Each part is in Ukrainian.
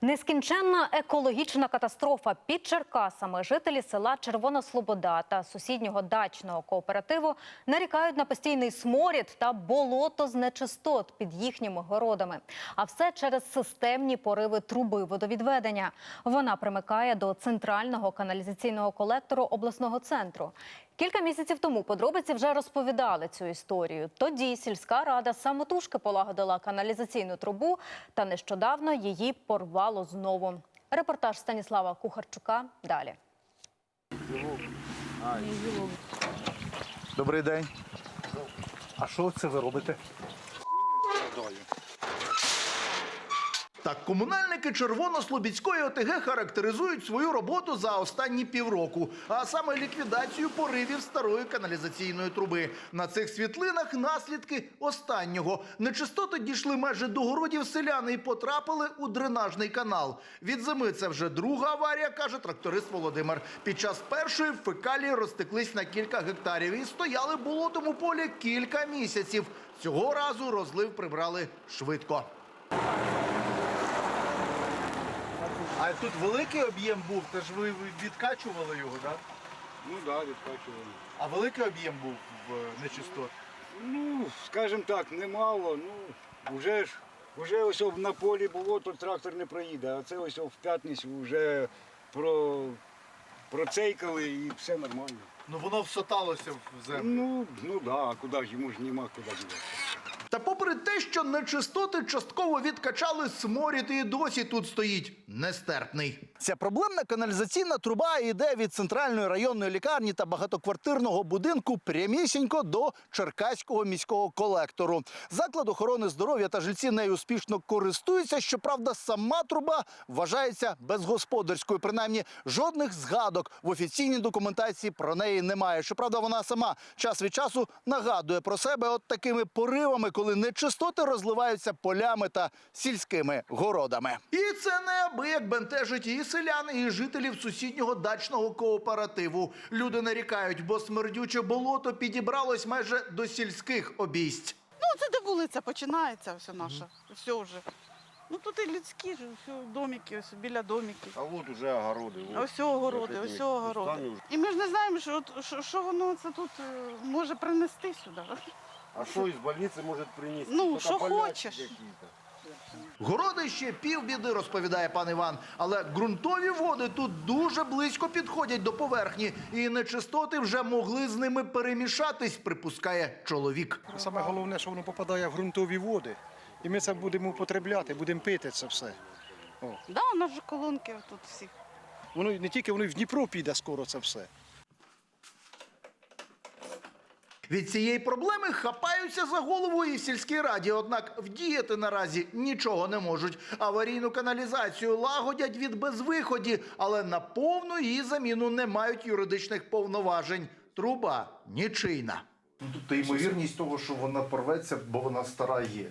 Нескінченна екологічна катастрофа під Черкасами. Жителі села Червона Слобода та сусіднього дачного кооперативу нарікають на постійний сморід та болото з нечистот під їхніми городами. А все через системні пориви труби водовідведення. Вона примикає до центрального каналізаційного колектору обласного центру. Кілька місяців тому подробиці вже розповідали цю історію. Тоді сільська рада самотужки полагодила каналізаційну трубу, та нещодавно її порвало знову. Репортаж Станіслава Кухарчука далі. Добрий день. А що це ви робите? Так, комунальники Червонослобідської ОТГ характеризують свою роботу за останні півроку, а саме ліквідацію поривів старої каналізаційної труби. На цих світлинах наслідки останнього. Нечистоти дійшли майже до городів селяни і потрапили у дренажний канал. Від зими це вже друга аварія, каже тракторист Володимир. Під час першої фекалії розтеклись на кілька гектарів і стояли в болотому полі кілька місяців. Цього разу розлив прибрали швидко. А тут великий об'єм був, тож ви відкачували його, так? Ну так, да, відкачували. А великий об'єм був в нечистот. Ну, скажімо так, немало. Ну, вже ж вже ось на полі було, то трактор не проїде, а це ось в п'ятницю вже про, процейкали і все нормально. Ну воно всоталося в землю. Ну, ну да, а куди ж йому ж нема куди діватися. Та попри те, що нечистоти частково відкачали, сморід і досі тут стоїть нестерпний. Ця проблемна каналізаційна труба йде від центральної районної лікарні та багатоквартирного будинку прямісінько до Черкаського міського колектору. Заклад охорони здоров'я та жильці нею успішно користуються. Щоправда, сама труба вважається безгосподарською. Принаймні, жодних згадок в офіційній документації про неї немає. Щоправда, вона сама час від часу нагадує про себе от такими поривами, коли нечистоти розливаються полями та сільськими городами. І це неабияк бентежить і селян, і жителів сусіднього дачного кооперативу. Люди нарікають, бо смердюче болото підібралось майже до сільських обійсть. Ну, це де вулиця починається все наше. Все вже. Ну тут і людські ж, все, домики, ось біля домиків. А от уже огороди. А ось огороди, ось огороди. І ми ж не знаємо, що, от- що, що воно це тут е, може принести сюди. А що із больниці може принести? Ну, Тільки що хочеш. якісь-то. Городи ще півбіди, розповідає пан Іван. Але ґрунтові води тут дуже близько підходять до поверхні, і нечистоти вже могли з ними перемішатись, припускає чоловік. Саме головне, що воно попадає в ґрунтові води. І ми це будемо употребляти, будемо пити це все. О. Да, у нас же колонки тут всі. Воно не тільки воно і в Дніпро піде скоро це все. Від цієї проблеми хапаються за голову і в сільській раді. Однак вдіяти наразі нічого не можуть. Аварійну каналізацію лагодять від безвиході, але на повну її заміну не мають юридичних повноважень. Труба нічийна. Тобто ймовірність того, що вона порветься, бо вона стара є.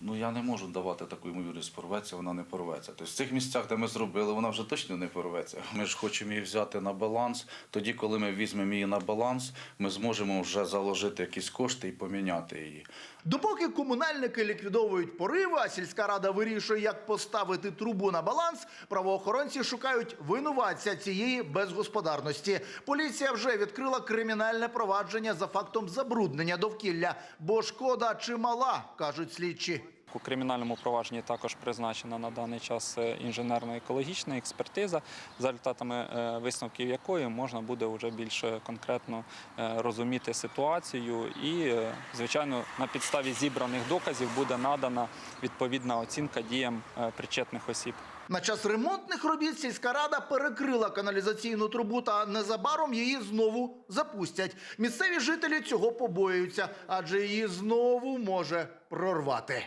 Ну я не можу давати таку ймовірність порветься, вона не порветься. Тобто в цих місцях, де ми зробили, вона вже точно не порветься. Ми ж хочемо її взяти на баланс. Тоді, коли ми візьмемо її на баланс, ми зможемо вже заложити якісь кошти і поміняти її. Допоки комунальники ліквідовують пориви, а сільська рада вирішує, як поставити трубу на баланс, правоохоронці шукають винуватця цієї безгосподарності. Поліція вже відкрила кримінальне провадження за фактом забруднення довкілля, бо шкода чимала, кажуть слідчі. У кримінальному провадженні також призначена на даний час е, інженерно-екологічна експертиза, за результатами е, висновків якої можна буде вже більш конкретно е, розуміти ситуацію і, звичайно, на підставі зібраних доказів буде надана відповідна оцінка діям причетних осіб. На час ремонтних робіт сільська рада перекрила каналізаційну трубу та незабаром її знову запустять. Місцеві жителі цього побоюються, адже її знову може прорвати.